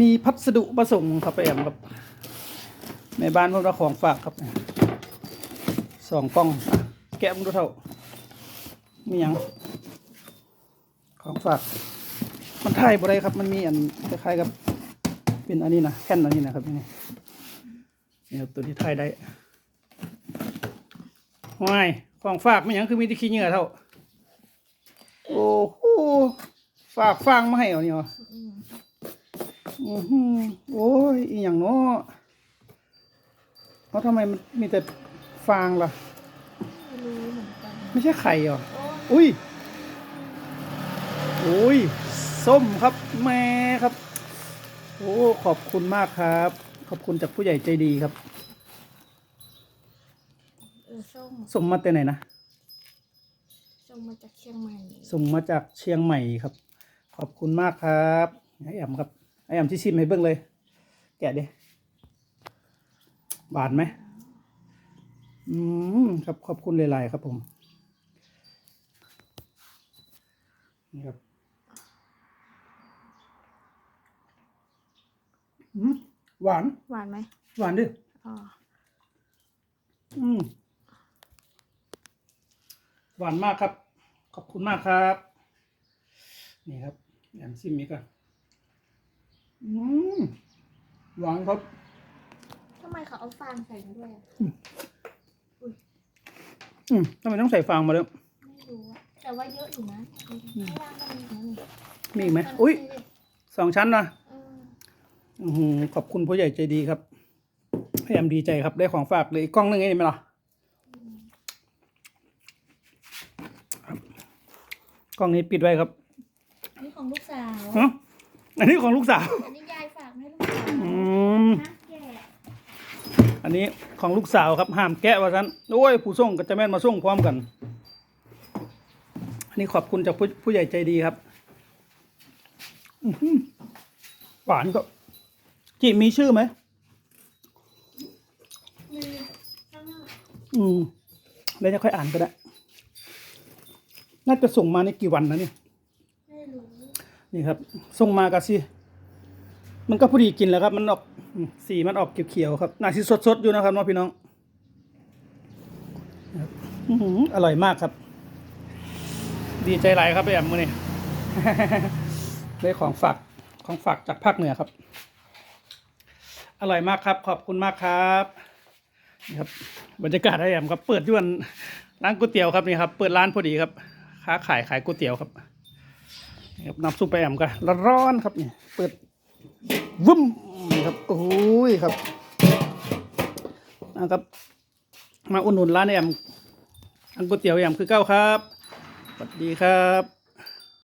มีพัสดุประสงค์ครับไปแอมครับในบ้านพวกเราของฝากครับสองกล้อง แกะมึงดูเท่า มียังของฝาก มันถ่ายบ่ได้ครับ มันมีอันคล้ายๆกับ เป็นอันนี้นะแค่นอันนี้นะครับนี่นี่ครับตัวที่ถ่ายได้ว้ายของฝากไม่หยังคือมีที่ขี้เหงื่อเท่า โอ้โหฝากฟางมาให้เอาเนี่ย อือหือโอ้ยอีหยังเนาะเพราะทำไมมันมีแต่ฟางล่ะ ไม่รู้เหมือนกันไม่ใช่ไข่เหรอโอ้อุ้ยอุ้ยส้มครับแม่ครับ โอ้ ขอบคุณมากครับ ขอบคุณจากผู้ใหญ่ใจดีครับ เออส้มส่งมาแต่ไหนนะส้มมาจากเชียงใหม่ ส่งมาจากเชียงใหม่ครับ ขอบคุณมากครับไอแอมครับ ไอแอมที่ชิมให้เบิ้งเลย แกะดิหวานไหมอืมครับขอบคุณหลายๆครับผมนี่ครับอืมหวาน หวานไหมหวานดิอ๋ออืมหวานมากครับ ขอบคุณมากครับ นี่ครับแอมซิมนี้ก่อนอืม หวานครับทำไมเขาเอาฟางใส่มาด้วยอะอืมทำไมต้องใส่ฟางมาด้วยไม่รู้อะแต่ว่าเยอะอยู่นะข้างล่างก็มีนะนี่มีอีกไหมอุ้ยดูดิสองชั้นนะเอออือหือขอบคุณผู้ใหญ่ใจดีครับพยายามดีใจครับได้ของฝากเลยอีกกล้องหนึงไงนี่ไหมล่ะครับกล้องนี้ปิดไว้ครับ นี่ของลูกสาว ฮะ อันนี้ของลูกสาว อันนี้ยายฝากให้ลูกสาวอืม นะแกะอันนี้ของลูกสาวครับห้ามแกะว่าฉันโอ้ยผู้ส่งก็จะแม่นมาส่งพร้อมกัน อันนี้ขอบคุณจากผู้ผู้ใหญ่ใจดีครับอื้อหือหวานก็จีมีชื่อไหมมีข้างหน้าอืมแล้วจะค่อยอ่านก็ได้ น่าจะส่งมาในกี่วันนะเนี่ยไม่รู้ นี่ครับส่งมากะสิมันก็พอดีกินแล้วครับ มันออกสีมันออกเขียวๆครับน่าสิสดๆอยู่นะครับน้องพี่น้องอร่อยมากครับ ดีใจหลายครับไปแอมมือนี่ได้ของฝากของฝากจากภาคเหนือครับ อร่อยมากครับ ขอบคุณมากครับนี่ครับบรรยากาศไอแอมครับ เปิดยวนร้านก๋วยเตี๋ยวครับนี่ครับ เปิดร้านพอดีครับ ค้าขายขายก๋วยเตี๋ยวครับ ครับน้ำซุปไปแอมก็ร้อนครับนี่เปิดวึ้มนี่ครับโอ้ยครับนะครับ มาอุดหนุนร้านแอมร้านก๋วยเตี๋ยวแอมคือเก้าครับสวัสดีครับ